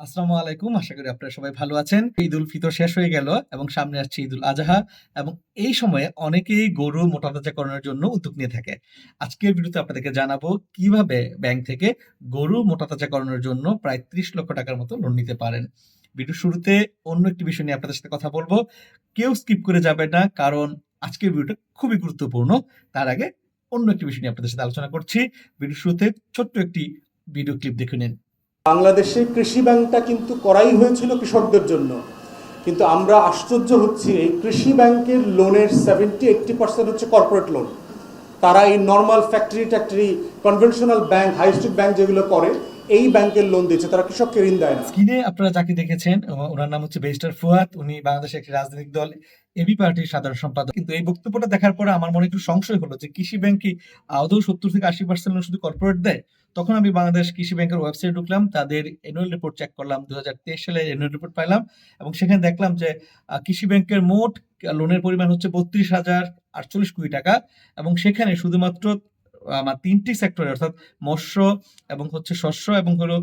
আসসালামু আলাইকুম। আশা করি আপনারা সবাই ভালো আছেন। ঈদ উল ফিতর শেষ হয়ে গেল এবং সামনে আসছে ঈদ উল আজহা এবং এই সময়ে অনেকেই গরু মোটাতাজাকরণের জন্য উদ্যোগ নিয়ে থাকে। আজকের ভিডিওতে আপনাদেরকে জানাব কীভাবে ব্যাংক থেকে গরু মোটাতাজাকরণের জন্য প্রায় ত্রিশ লক্ষ টাকার মতো লোন নিতে পারেন। ভিডিও শুরুতে অন্য একটি বিষয় নিয়ে আপনাদের সাথে কথা বলব। কেউ স্কিপ করে যাবে না, কারণ আজকের ভিডিওটা খুবই গুরুত্বপূর্ণ। তার আগে অন্য একটি বিষয় নিয়ে আপনাদের সাথে আলোচনা করছি। ভিডিও শুরুতে ছোট্ট একটি ভিডিও ক্লিপ দেখে নিন। বাংলাদেশে কৃষি ব্যাংকটা কিন্তু করাই হয়েছিল কৃষকদের জন্য। কিন্তু আমরা আশ্চর্য হচ্ছি, এই কৃষি ব্যাংকের লোনের সেভেন্টি এইট্টি পার্সেন্ট হচ্ছে কর্পোরেট লোন তারা এই normal factory ট্যাক্টরি conventional bank high street bank যেগুলো করে, এই ব্যাংকের লোন দিচ্ছে। তারা কৃষককে ঋণ দেয় না। স্ক্রিনে আপনারা যাকে দেখেছেন ওনার নাম হচ্ছে বেস্টার ফুয়াদ। উনি বাংলাদেশের একটি রাজনৈতিক দল। এবি পার্টির সাধারণ সম্পাদক। কিন্তু এই বক্তব্যটা দেখার পরে আমার মনে একটু সংশয় হলো যে কৃষি ব্যাংক কি আদৌ সত্তর থেকে আশি পার্সেন্ট শুধু কর্পোরেট দেয়? তখন আমি বাংলাদেশ কৃষি ব্যাংকের ওয়েবসাইট ঢুকলাম, তাদের অ্যানুয়াল রিপোর্ট চেক করলাম দু হাজার তেইশ সালের অ্যানুয়াল রিপোর্ট পাইলাম এবং সেখানে দেখলাম যে কৃষি ব্যাংকের মোট লোনের পরিমাণ হচ্ছে বত্রিশ হাজার আটচল্লিশ কোটি টাকা এবং সেখানে শুধুমাত্র আমার তিনটি সেক্টরে অর্থাৎ মৎস্য এবং হচ্ছে শস্য এবং হলো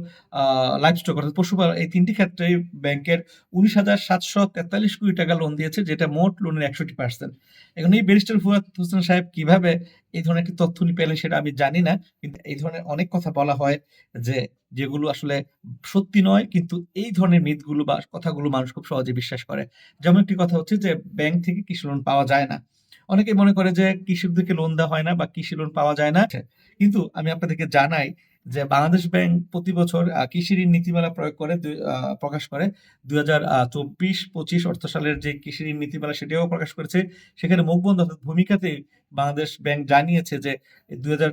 লাইফ স্টক অর্থাৎ পশুপালন এই তিনটি ক্ষেত্রে ব্যাংকের উনিশ হাজার সাতশো তেতাল্লিশ কোটি টাকা লোন দিয়েছে, যেটা মোট লোনের একষট্টি পার্সেন্ট এখন এই ব্যারিস্টার ফুয়াদ হোসেন সাহেব কীভাবে এই ধরনের একটি তথ্য নিয়ে পেলেন সেটা আমি জানি না, কিন্তু এই ধরনের অনেক কথা বলা হয় যে, যেগুলো আসলে সত্যি নয়, কিন্তু এই ধরনের মিথগুলো বা কথাগুলো মানুষ খুব সহজে বিশ্বাস করে। যেমন একটি কথা হচ্ছে যে, ব্যাংক থেকে কৃষি লোন পাওয়া যায় না। অনেকে মনে করে যে কৃষকদেরকে লোন দেওয়া হয় না বা কৃষি লোন পাওয়া যায় না। কিন্তু আমি আপনাদেরকে জানাই যে বাংলাদেশ ব্যাংক প্রতি বছর কৃষি ঋণ নীতিমালা প্রয়োগ করে প্রকাশ করে। দুই হাজার চব্বিশ, পঁচিশ অর্থ সালের যে কৃষি ঋণ নীতিমালা সেটাও প্রকাশ করেছে। সেখানে মুখবন্ধ ভূমিকাতে বাংলাদেশ ব্যাংক জানিয়েছে যে দুই হাজার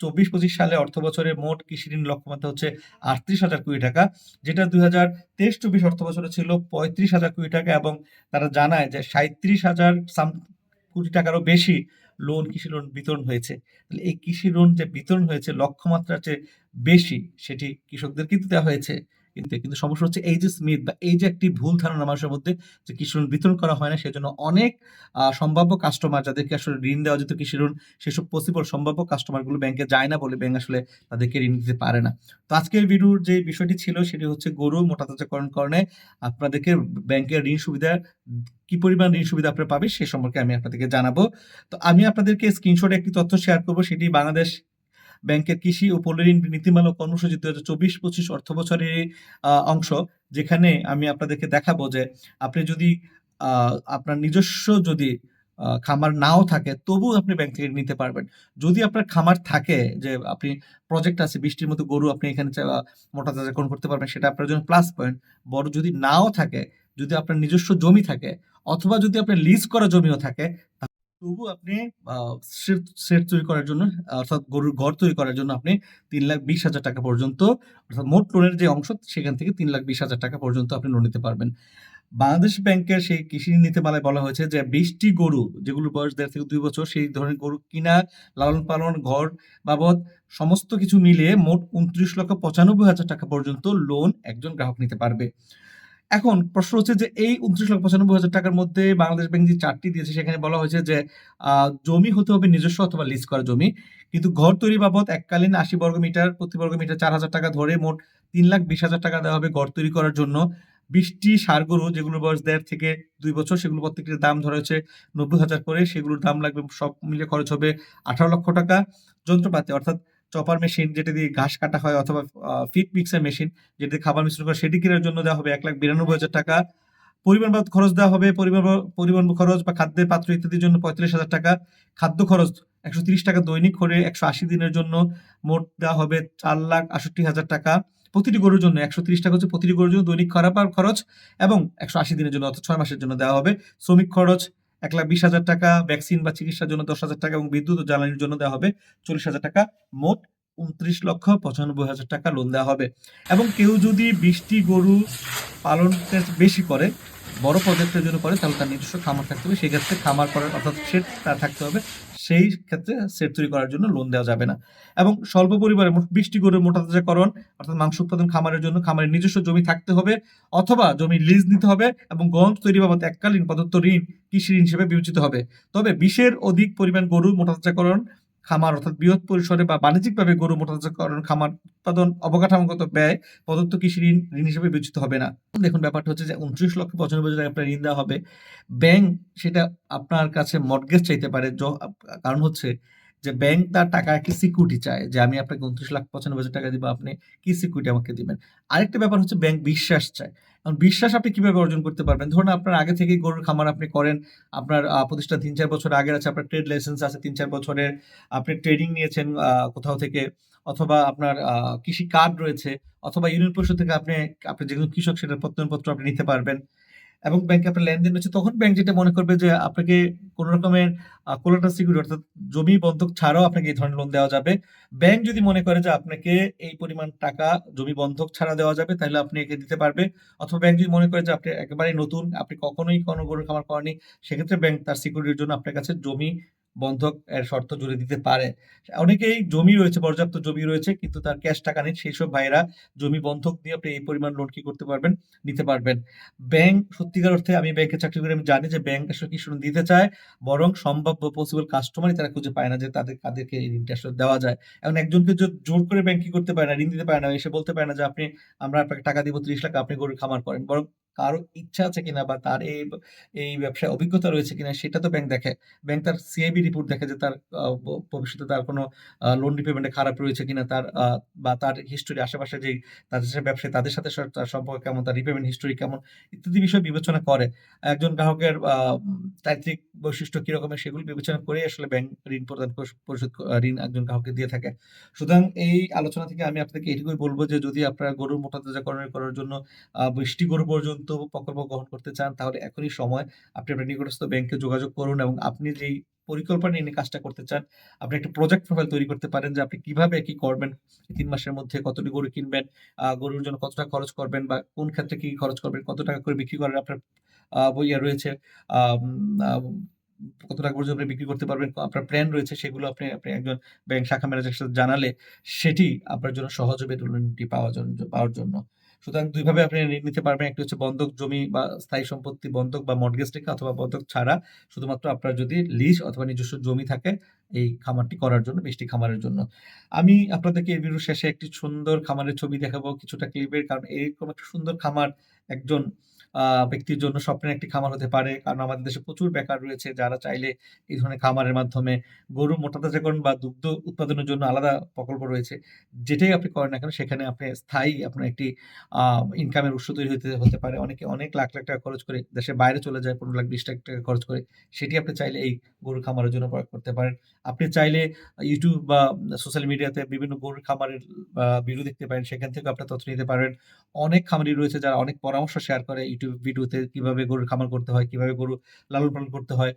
চব্বিশ, পঁচিশ সালে অর্থ বছরের মোট কৃষি ঋণ লক্ষ্যমাত্রা হচ্ছে আটত্রিশ হাজার কোটি টাকা। যেটা দুই হাজার তেইশ, চব্বিশ অর্থ বছরে ছিল পঁয়ত্রিশ হাজার কোটি টাকা এবং তারা জানায় যে সাঁত্রিশ হাজার সাম কোটি টাকারও বেশি লোন কৃষি লোন বিতরণ হয়েছে। তাহলে এই কৃষি লোন যে বিতরণ হয়েছে, লক্ষ্যমাত্রার চেয়ে বেশি, সেটি কৃষকদের কিন্তু দেওয়া হয়েছে। কিন্তু কিন্তু সমস্যা হচ্ছে এই যে স্মিথ বা এই যে একটি ভুল ধারণা মানুষের মধ্যে যে কৃষি ঋণ বিতরণ করা হয় না, সেজন্য অনেক সম্ভাব্য কাস্টমার যাদেরকে আসলে ঋণ দেওয়া যেত কৃষি ঋণ, সেসব পসিবল সম্ভাব্য কাস্টমারগুলো ব্যাংকে যায় না বলে ব্যাংক আসলে তাদেরকে ঋণ দিতে পারে না। তো আজকের ভিডিওর যে বিষয়টি ছিল, সেটি হচ্ছে গরু মোটাতাজাকরণ করণে আপনাদেরকে ব্যাংকের ঋণ সুবিধা, কি পরিমাণ ঋণ সুবিধা আপনারা পাবে সে সম্পর্কে আমি আপনাদেরকে জানাব। তো আমি আপনাদেরকে স্ক্রিনশটে একটি তথ্য শেয়ার করব, সেটি বাংলাদেশ ব্যাংকের কৃষি ও ঋণ নীতিমালা কর্মসূচি দু হাজার চব্বিশ, পঁচিশ অর্থ বছরের অংশ, যেখানে আমি আপনাদেরকে দেখাবো যে আপনি যদি আপনার নিজস্ব যদি খামার নাও থাকে তবু আপনি ব্যাংক থেকে নিতে পারবেন। যদি আপনার খামার থাকে, যে আপনি প্রজেক্ট আছে, বৃষ্টির মতো গরু আপনি এখানে মোটা তাজাকরণ করতে পারবেন, সেটা আপনার জন্য প্লাস পয়েন্ট বড় যদি নাও থাকে, যদি আপনার নিজস্ব জমি থাকে, অথবা যদি আপনার লিজ করা জমিও থাকে তবু আপনি সেট তৈরি করার জন্য, অর্থাৎ গরুর ঘর তৈরি করার জন্য আপনি তিন লাখ বিশ হাজার টাকা পর্যন্ত, অর্থাৎ মোট লোনের যে অংশ, সেখান থেকে তিন লাখ বিশ হাজার টাকা পর্যন্ত আপনি লোন নিতে পারবেন। বাংলাদেশ ব্যাংকের সেই কৃষি নীতিমালায় বলা হয়েছে যে, বিশটি গরু যেগুলো বয়স দেড় থেকে দুই বছর, সেই ধরনের গরু কিনা, লালন পালন, ঘর বাবদ সমস্ত কিছু মিলিয়ে মোট উনত্রিশ লক্ষ পঁচানব্বই হাজার টাকা পর্যন্ত লোন একজন গ্রাহক নিতে পারবে। এখন প্রশ্ন হচ্ছে যে এই উনত্রিশ লক্ষ পঁচানব্বই হাজার টাকার মধ্যে বাংলাদেশ ব্যাংক যে চারটি দিয়েছে, সেখানে বলা হয়েছে যে জমি হতে হবে নিজস্ব অথবা লিজ করা জমি। কিন্তু ঘর তৈরি বাবদ এককালীন আশি বর্গ মিটার, প্রতি বর্গ মিটার চার হাজার টাকা ধরে মোট তিন লাখ বিশ হাজার টাকা দেওয়া হবে ঘর তৈরি করার জন্য। বিশটি সার, গরু বয়স দেড় থেকে দুই বছর, সেগুলো প্রত্যেকটির দাম ধরা হয়েছে নব্বই হাজার করে। সেগুলোর দাম লাগবে সব মিলে খরচ হবে আঠারো লক্ষ টাকা। যন্ত্রপাতি, অর্থাৎ চপার মেশিন যেটা দিয়ে ঘাস কাটা হয় অথবা ফিট মিক্সার মেশিন যেটা খাবার মিশ্রণ করে, সেটি কেনার জন্য দেওয়া হবে এক লাখ বিরানব্বই হাজার টাকা। পরিবহন খরচ দেওয়া হবে পরিবহন পরিবহন খরচ বা খাদ্যের পাত্র ইত্যাদির জন্য পঁয়ত্রিশ হাজার টাকা। খাদ্য খরচ একশো তিরিশ টাকা দৈনিক করে একশো আশি দিনের জন্য। মোট দেওয়া হবে চার লাখ আষট্টি হাজার টাকা। প্রতিটি গরুর জন্য একশো তিরিশ টাকা হচ্ছে প্রতিটি গরুর জন্য দৈনিক খারাপ খরচ এবং একশো আশি দিনের জন্য অর্থাৎ ছয় মাসের জন্য দেওয়া হবে। শ্রমিক খরচ এক লাখ বিশ হাজার টাকা ভ্যাকসিন বা চিকিৎসার জন্য দশ হাজার টাকা এবং বিদ্যুৎ ও জ্বালানির জন্য দেওয়া হবে চল্লিশ হাজার টাকা। মোট উনত্রিশ লক্ষ পঁচানব্বই হাজার টাকা লোন দেওয়া হবে। এবং কেউ যদি বিশটি গরু পালন বেশি করে, বড় প্রজেক্টের জন্য করে, তাহলে তার নিজস্ব খামার থাকতে হবে। সেক্ষেত্রে খামার করার অর্থাৎ সেট তার থাকতে হবে। সেই ক্ষেত্রে সেট তৈরি করার জন্য লোন দেওয়া যাবে না। এবং স্বল্প পরিবারে বৃষ্টি গরুর মোটা তাজাকরণ অর্থাৎ মাংস উৎপাদন খামারের জন্য খামারের নিজস্ব জমি থাকতে হবে অথবা জমি লিজ নিতে হবে এবং গম তৈরি বাবদ এককালীন প্রদত্ত ঋণ কৃষি ঋণ হিসেবে বিবেচিত হবে। তবে বিশের অধিক পরিমাণ গরু মোটা তাজাকরণ খামার অর্থাৎ বৃহৎ পরিসরে বা বাণিজ্যিকভাবে গরু মোটাতাজাকরণ খামার উৎপাদন, অবকাঠামোগত ব্যয়, প্রদত্ত কৃষি ঋণ ঋণ হিসেবে বিবেচিত হবে না। দেখুন, ব্যাপারটা হচ্ছে যে উনত্রিশ লক্ষ পঁচানব্বই হাজার আপনার ঋণ দেওয়া হবে। ব্যাংক সেটা আপনার কাছে মর্টগেজ চাইতে পারে। কারণ হচ্ছে যে ব্যাংক তার টাকা একটি সিকিউরিটি চায়? যে আমি আপনাকে উনত্রিশ লাখ পঁচানব্বই হাজার টাকা দিব, আপনি কি সিকিউরিটি আমাকে দিবেন? আরেকটা ব্যাপার হচ্ছে ব্যাংক বিশ্বাস চায়। বিশ্বাস আপনি কীভাবে অর্জন করতে পারবেন? ধরুন আপনার আগে থেকেই গরুর খামার আপনি করেন, আপনার প্রতিষ্ঠা প্রতিষ্ঠান তিন চার বছর আগের আছে, আপনার ট্রেড লাইসেন্স আছে তিন চার বছরের, আপনি ট্রেডিং নিয়েছেন কোথাও থেকে, অথবা আপনার কৃষি কার্ড রয়েছে, অথবা ইউনিয়ন পরিষদ থেকে আপনি আপনি যেগুলো কৃষক সেটার প্রত্যয়নপত্র আপনি নিতে পারবেন। এবং ব্যাংকে আপনার লেনদেন হচ্ছে তখন ব্যাংক যেটা মনে করবে যে আপনাকে কোন রকমের কোলাটার সিকিউরিটি অর্থাৎ জমি বন্ধক ছাড়াও আপনাকে এই ধরনের লোন দেওয়া যাবে। ব্যাংক যদি মনে করে যে আপনাকে এই পরিমাণ টাকা জমি বন্ধক ছাড়া দেওয়া যাবে, তাহলে আপনি একে দিতে পারবে। অথবা ব্যাংক যদি মনে করে যে আপনি একেবারে নতুন, আপনি কখনোই কোনো গরুর খামার করেনি সেক্ষেত্রে ব্যাংক তার সিকিউরিটির জন্য আপনার কাছে জমি বন্ধক এর শর্ত জুড়ে দিতে পারে। অনেকেই জমি রয়েছে, পর্যাপ্ত জমি রয়েছে, কিন্তু তার ক্যাশ টাকা নেই। সেই সব ভাইয়েরা জমি বন্ধক দিয়ে আপনি এই পরিমাণ লোন কি করতে পারবেন, নিতে পারবেন। ব্যাংক সত্যিকার অর্থে আমি ব্যাংকে চাকরি করে, আমি জানি যে ব্যাংক আসলে কি শুধু দিতে চায়, বরং সম্ভাব্য পসিবল কাস্টমারই তারা খুঁজে পায় না যে তাদের, তাদেরকে এই ঋণটা আসলে দেওয়া যায়। এখন একজনকে জোর করে ব্যাংক কি করতে পারে না, ঋণ দিতে পারে না এসে বলতে পারে না যে আপনি, আমরা আপনাকে টাকা দিব, ত্রিশ লাখ আপনি গরুর খামার করেন, বরং কারও ইচ্ছা আছে কিনা বা তার এই এই ব্যবসায় অভিজ্ঞতা রয়েছে কিনা সেটা তো ব্যাংক দেখে। ব্যাংক তার সিআইবি রিপোর্ট দেখে যে তার ভবিষ্যতে তার কোনো লোন রিপেমেন্টে খারাপ রয়েছে কিনা তার বা তার হিস্টোরি আশেপাশে যে তাদের সাথে ব্যবসায়ী, তাদের সাথে তার সম্পর্ক কেমন, তার রিপেমেন্ট হিস্টোরি কেমন, ইত্যাদি বিষয় বিবেচনা করে। একজন গ্রাহকের চারিত্রিক বৈশিষ্ট্য কিরকমের সেগুলো বিবেচনা করে আসলে ব্যাংক ঋণ প্রদান পরিশ- পরিশোধ ঋণ একজন গ্রাহককে দিয়ে থাকে। সুতরাং এই আলোচনা থেকে আমি আপনাদেরকে এটুকুই বলব যে যদি আপনারা গরুর মোটা মোটাতাজাকরণ করার জন্য বৃষ্টি গরু পর্যন্ত প্রকল্প গ্রহণ করতে চান, তাহলে এখনই সময়। আপনি আপনার নিকটস্থ ব্যাংকে যোগাযোগ করুন এবং আপনি যেই পরিকল্পনা নিয়ে কাজটা করতে চান, আপনি একটা প্রজেক্ট প্রোফাইল তৈরি করতে পারেন যে আপনি কীভাবে কি করবেন তিন মাসের মধ্যে কতটি গরু কিনবেন গরুর জন্য কত টাকা খরচ করবেন বা কোন ক্ষেত্রে কি খরচ করবেন, কত টাকা করে বিক্রি করেন আপনার বইয়া রয়েছে কত টাকা পর্যন্ত আপনি বিক্রি করতে পারবেন আপনার প্ল্যান রয়েছে, সেগুলো আপনি আপনি একজন ব্যাংক শাখা ম্যানেজারের সাথে জানালে সেটি আপনার জন্য সহজ হবে পাওয়ার জন্য পাওয়ার জন্য। সুতরাং দুইভাবে আপনি ঋণ নিতে পারবেন। একটি হচ্ছে বন্ধক জমি বা স্থায়ী সম্পত্তি বন্ধক বা মর্গেজ রেখে অথবা বন্ধক ছাড়া। শুধুমাত্র আপনার যদি লিজ অথবা নিজস্ব জমি থাকে এই খামারটি করার জন্য মিষ্টি খামারের জন্য। আমি আপনাদেরকে এই শেষে একটি সুন্দর খামারের ছবি দেখাবো, কিছুটা ক্লিপের কারণ এরকম একটা সুন্দর খামার একজন ব্যক্তির জন্য স্বপ্নের একটি খামার হতে পারে। কারণ আমাদের দেশে প্রচুর বেকার রয়েছে। যারা চাইলে এই ধরনের খামারের মাধ্যমে গরু মোটাতাজাকরণ বা দুগ্ধ উৎপাদনের জন্য আলাদা প্রকল্প রয়েছে। যেটাই আপনি করেন না কেন, সেখানে আপনি স্থায়ী আপনার একটি ইনকামের উৎস তৈরি হতে হতে পারে। অনেকে অনেক লাখ লাখ টাকা খরচ করে দেশের বাইরে চলে যায়, পনেরো লাখ, বিশ লাখ টাকা খরচ করে। সেটি আপনি চাইলে এই গরুর খামারের জন্য প্রয়োগ করতে পারেন। আপনি চাইলে ইউটিউব বা সোশ্যাল মিডিয়াতে বিভিন্ন গরুর খামারের ভিডিও দেখতে পারেন। সেখান থেকে আপনার তথ্য নিতে পারেন অনেক খামারি রয়েছে যারা অনেক পরামর্শ শেয়ার করে ইউটিউব ভিডিওতে কীভাবে গরুর খামার করতে হয় কীভাবে গরু লালন পালন করতে হয়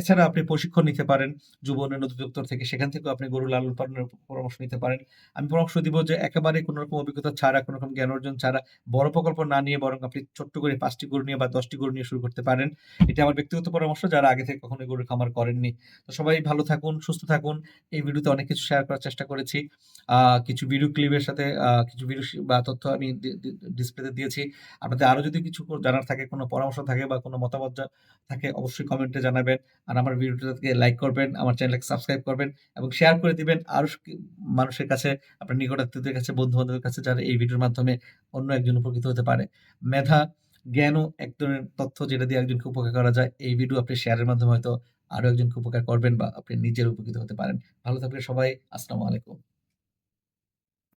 এছাড়া আপনি প্রশিক্ষণ নিতে পারেন যুব উন্নয়ন অধিদপ্তর থেকে। সেখান থেকেও আপনি গরু লালন পালনের পরামর্শ নিতে পারেন। আমি পরামর্শ দিব যে একেবারে কোনো রকম অভিজ্ঞতা ছাড়া কোনো রকম জ্ঞান অর্জন ছাড়া বড় প্রকল্প না নিয়ে বরং আপনি ছোট্ট করে পাঁচটি গরু নিয়ে বা দশটি গরু নিয়ে শুরু করতে পারেন। এটা আমার ব্যক্তিগত পরামর্শ, যারা আগে থেকে কখনো গরুর খামার করেননি। তো সবাই ভালো থাকুন, সুস্থ থাকুন। এই ভিডিওতে অনেক কিছু শেয়ার করার চেষ্টা করেছি। কিছু ভিডিও ক্লিপের সাথে কিছু ভিডিও বা তথ্য আমি ডিসপ্লেতে দিয়েছি। আপনাদের আরও যদি কিছু জানার থাকে, কোনো পরামর্শ থাকে বা কোনো মতামত থাকে, অবশ্যই কমেন্টে জানাবেন। আর আমার ভিডিওটাকে লাইক করবেন, আমার চ্যানেলকে সাবস্ক্রাইব করবেন এবং শেয়ার করে দিবেন আরও মানুষের কাছে, আপনার নিকটাত্মীয়দের কাছে বন্ধু বান্ধবের কাছে, যারা এই ভিডিওর মাধ্যমে অন্য একজন উপকৃত হতে পারে। মেধা জ্ঞান ও এক ধরনের তথ্য যেটা দিয়ে একজনকে উপকার করা যায়। এই ভিডিও আপনি শেয়ারের মাধ্যমে হয়তো আরও একজনকে উপকার করবেন বা আপনি নিজের উপকৃত হতে পারেন। ভালো থাকবেন সবাই, আসসালামু আলাইকুম।